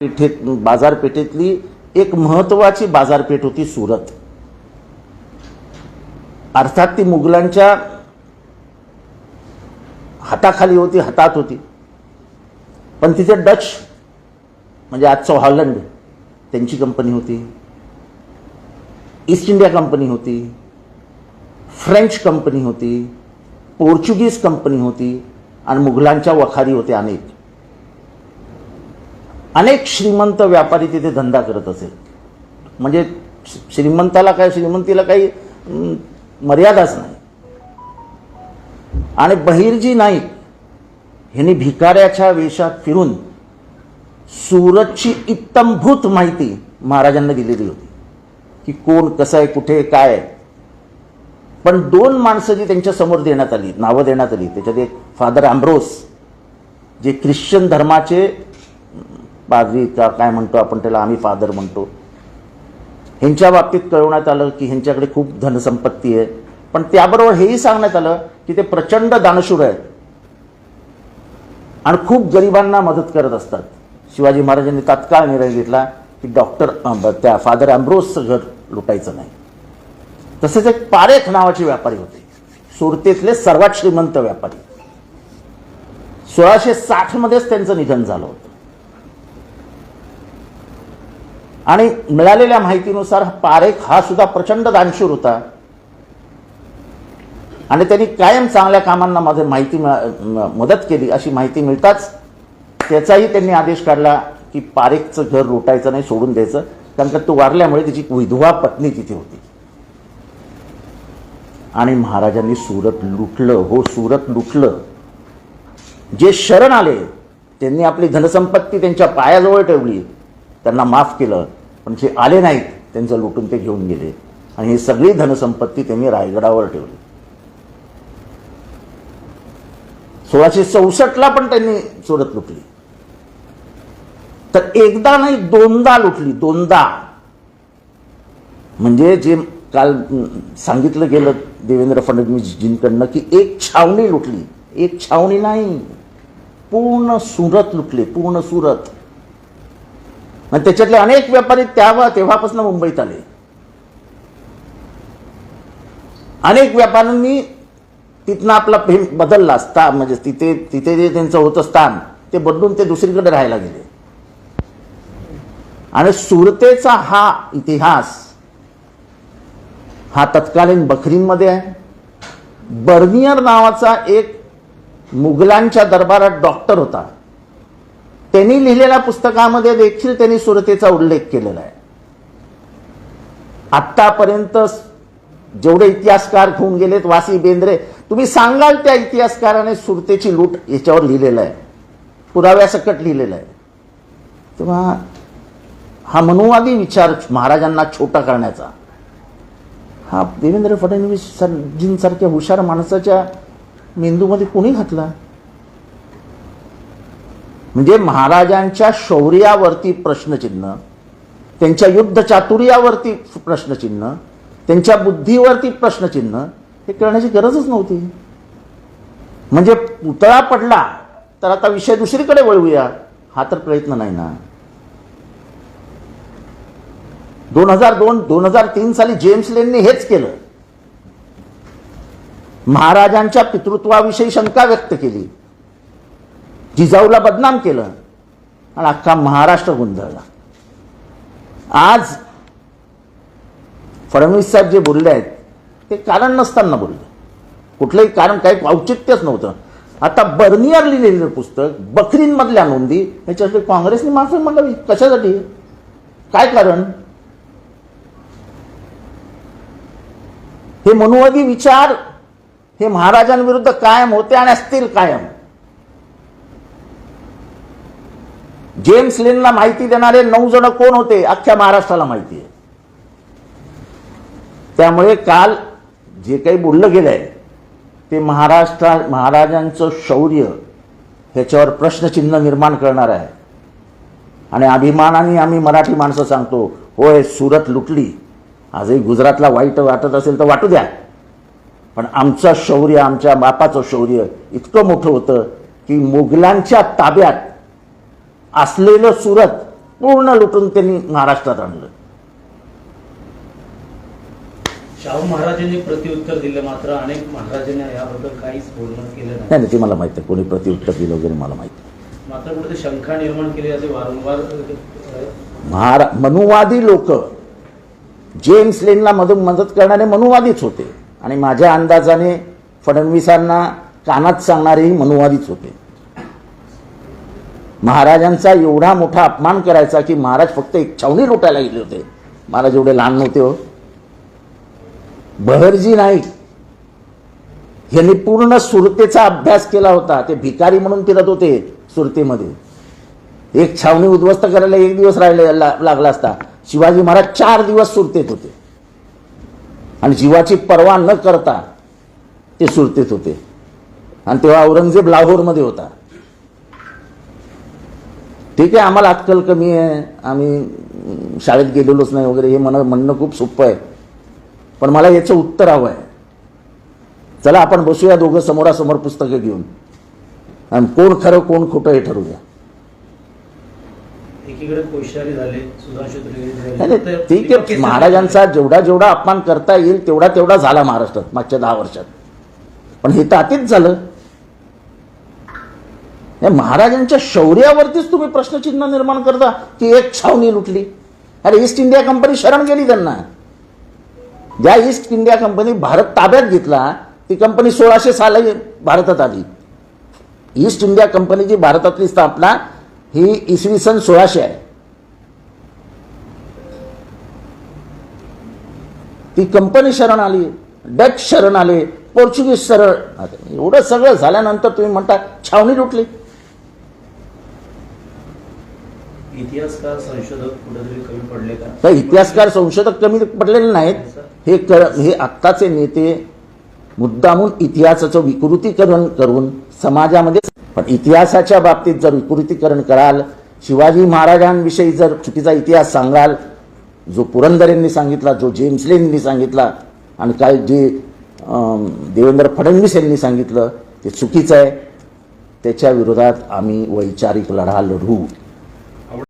पेठेत बाजारपेठेतली एक महत्वाची बाजारपेठ होती सुरत. अर्थात ती मुघलांच्या हाताखाली होती हातात होती. पण तिथे डच म्हणजे आजचं हॉलंड त्यांची कंपनी होती. ईस्ट इंडिया कंपनी होती. फ्रेंच कंपनी होती. पोर्चुगीज कंपनी होती. आणि मुघलांच्या वखारी होत्या अनेक. अनेक श्रीमंत व्यापारी तिथे धंदा करत असेल. म्हणजे श्रीमंताला काय श्रीमंतीला काही मर्यादाच नाही. आणि बहिर्जी नाईक ह्यांनी भिकाऱ्याच्या वेशात फिरून सुरतची इत्तमभूत माहिती महाराजांना दिलेली होती. की कोण कसं आहे कुठे काय आहे. पण दोन माणसं जी त्यांच्यासमोर देण्यात आली नावं देण्यात आली. त्याच्यात एक फादर अँब्रोस जे ख्रिश्चन धर्माचे पादरी का काय म्हणतो आपण त्याला आम्ही फादर म्हणतो. ह्यांच्या बाबतीत कळवण्यात आलं की ह्यांच्याकडे खूप धनसंपत्ती आहे. पण त्याबरोबर हेही सांगण्यात आलं की ते प्रचंड दानशूर आहेत. आणि खूप गरिबांना मदत करत असतात. शिवाजी महाराजांनी तात्काळ निर्णय घेतला की डॉक्टर त्या फादर अँब्रोसचं घर लुटायचं नाही. तसेच एक पारेख नावाचे व्यापारी होते. सुरतेतले सर्वात श्रीमंत व्यापारी. सोळाशे साठ मध्येच त्यांचं निधन झालं होतं. आणि मिळालेल्या माहितीनुसार पारेख हा सुद्धा प्रचंड दानशूर होता. आणि त्यांनी कायम चांगल्या कामांना माझं माहिती मदत केली. अशी माहिती मिळताच त्याचाही त्यांनी आदेश काढला की पारेखचं घर लुटायचं नाही सोडून द्यायचं. कारण का तो वारल्यामुळे त्याची विधवा पत्नी तिथे होती. आणि महाराजांनी सुरत लुटलं. हो सुरत लुटलं. जे शरण आले त्यांनी आपली धनसंपत्ती त्यांच्या पायाजवळ ठेवली. त्यांना माफ केलं. पण जे आले नाहीत त्यांचं लुटून ते घेऊन गेले. आणि ही सगळी धनसंपत्ती त्यांनी रायगडावर ठेवली. सोळाशे चौसष्टला पण त्यांनी सुरत लुटली. तर एकदा नाही दोनदा लुटली. दोनदा. म्हणजे जे काल सांगितलं गेलं देवेंद्र फडणवीसजींकडनं की एक छावणी लुटली. एक छावणी नाही. पूर्ण सुरत लुटले. पूर्ण सुरत. आणि त्याच्यातले अनेक व्यापारी त्या तेव्हापासून मुंबईत आले. अनेक व्यापाऱ्यांनी तिथनं आपला फेम बदलला स्थान म्हणजे तिथे तिथे जे त्यांचं होतं स्थान ते बदलून ते दुसरीकडे राहायला गेले. आणि सुरतेचा हा इतिहास हा तत्कालीन बखरींमध्ये आहे. बर्नियर नावाचा एक मुघलांच्या दरबारात डॉक्टर होता. त्यांनी लिहिलेल्या पुस्तकामध्ये देखील त्यांनी सुरतेचा उल्लेख केलेला आहे. आत्तापर्यंत जेवढे इतिहासकार घेऊन गेलेत वासी बेंद्रे तुम्ही सांगाल त्या इतिहासकाराने सुरतेची लूट याच्यावर लिहिलेलं आहे. पुराव्यासकट लिहिलेलं आहे. तेव्हा हा मनुवादी विचार महाराजांना छोटा करण्याचा हा देवेंद्र फडणवीस सरजींसारख्या हुशार माणसाच्या मेंदूमध्ये कोणी घातला? म्हणजे महाराजांच्या शौर्यावरती प्रश्नचिन्ह त्यांच्या युद्धचातुर्यावरती प्रश्नचिन्ह त्यांच्या बुद्धीवरती प्रश्नचिन्ह हे करण्याची गरजच नव्हती. म्हणजे पुतळा पडला तर आता विषय दुसरीकडे वळवूया हा तर प्रयत्न नाही ना. दोन हजार दोन दोन हजार तीन साली जेम्स लेनने हेच केलं. महाराजांच्या पितृत्वाविषयी शंका व्यक्त केली. जिजाऊला बदनाम केलं. आणि अख्खा महाराष्ट्र गोंधळला. आज फडणवीस साहेब जे बोलले आहेत ते कारण नसताना बोलले. कुठलंही कारण काही औचित्यच नव्हतं. आता बर्नियर लिहिलेलं पुस्तक बकरींमधल्या नोंदी ह्याच्यासाठी काँग्रेसने माफी मागावी कशासाठी? काय कारण? हे मनुवादी विचार हे महाराजांविरुद्ध कायम होते आणि असतील कायम. जेम्स लेनला माहिती देणारे नऊ जण कोण होते? अख्ख्या महाराष्ट्राला माहिती आहे. त्यामुळे काल जे काही बोललं गेलंय ते महाराष्ट्रा महाराजांचं शौर्य ह्याच्यावर प्रश्नचिन्ह निर्माण करणार आहे. आणि अभिमानाने आम्ही मराठी माणसं सांगतो होय सुरत लुटली. आजही गुजरातला वाईट वाटत असेल तर वाटू द्या. पण आमचं शौर्य आमच्या बापाचं शौर्य इतकं मोठं होतं की मुघलांच्या ताब्यात असलेलं सुरत पूर्ण लुटून त्यांनी महाराष्ट्रात आणलं. शाहू महाराजांनी प्रत्युत्तर दिलं मात्र अनेक महाराजांनी याबद्दल काहीच बोलणं केलं नाही. नाही नाही, ते मला माहिती आहे कोणी प्रतिउत्तर दिलं वगैरे मला माहिती आहे. मात्र कुठे शंका निर्माण केली जाते वारंवार महारा मनुवादी लोक जेम्स लेनला मदत मदत करणारे मनुवादीच होते. आणि माझ्या अंदाजाने फडणवीसांना कानात सांगणारेही मनुवादीच होते. महाराजांचा एवढा मोठा अपमान करायचा की महाराज फक्त एक छावणी लुटायला गेले होते. महाराज एवढे लहान नव्हते हो. बहरजी नाईक यांनी पूर्ण सुरतेचा अभ्यास केला होता. ते भिकारी म्हणून फिरत होते सुरतेमध्ये. एक छावणी उद्ध्वस्त करायला एक दिवस राहिले लागला असता. शिवाजी महाराज चार दिवस सुरतेत होते. आणि जीवाची पर्वा न करता ते सुरतेत होते. आणि तेव्हा औरंगजेब लाहोरमध्ये होता. ठीक आहे आम्हाला अक्कल कमी आहे. आम्ही शाळेत गेलेलोच नाही वगैरे हे म्हणणं म्हणणं खूप सोपं आहे. पण मला याचं उत्तर हवं आहे. चला आपण बसूया दोघं समोरासमोर पुस्तकं घेऊन. आणि कोण खरं कोण खोटं हे ठरवूया. ठीक आहे. महाराजांचा जेवढा जेवढा अपमान करता येईल तेवढा तेवढा झाला महाराष्ट्रात मागच्या दहा वर्षात. पण हे तर अतिच झालं. या महाराजांच्या शौर्यावरतीच तुम्ही प्रश्नचिन्ह निर्माण करता. की एक छावणी लुटली. अरे ईस्ट इंडिया कंपनी शरण गेली त्यांना. ज्या ईस्ट इंडिया कंपनी भारत ताब्यात घेतला ती कंपनी सोळाशे साली भारतात आली. ईस्ट इंडिया कंपनीची भारतातली स्थापना ही इसवी सन सोळाशे आहे. ती कंपनी शरण आली डच शरण आले पोर्चुगीज शरण एवढं सगळं झाल्यानंतर तुम्ही म्हणता छावणी लुटली. इतिहासकार संशोधक कुठेतरी कमी पडले का? तर इतिहासकार संशोधक कमी पडलेले नाहीत. हे कर हे आत्ताचे नेते मुद्दामून इतिहासाचं विकृतीकरण करून समाजामध्ये पण इतिहासाच्या बाबतीत जर विकृतीकरण कराल शिवाजी महाराजांविषयी जर चुकीचा इतिहास सांगाल जो पुरंदरेंनी सांगितला जो जेम्स लेननी सांगितला आणि काय जे देवेंद्र फडणवीस यांनी सांगितलं ते चुकीचं आहे. त्याच्या विरोधात आम्ही वैचारिक लढा लढू.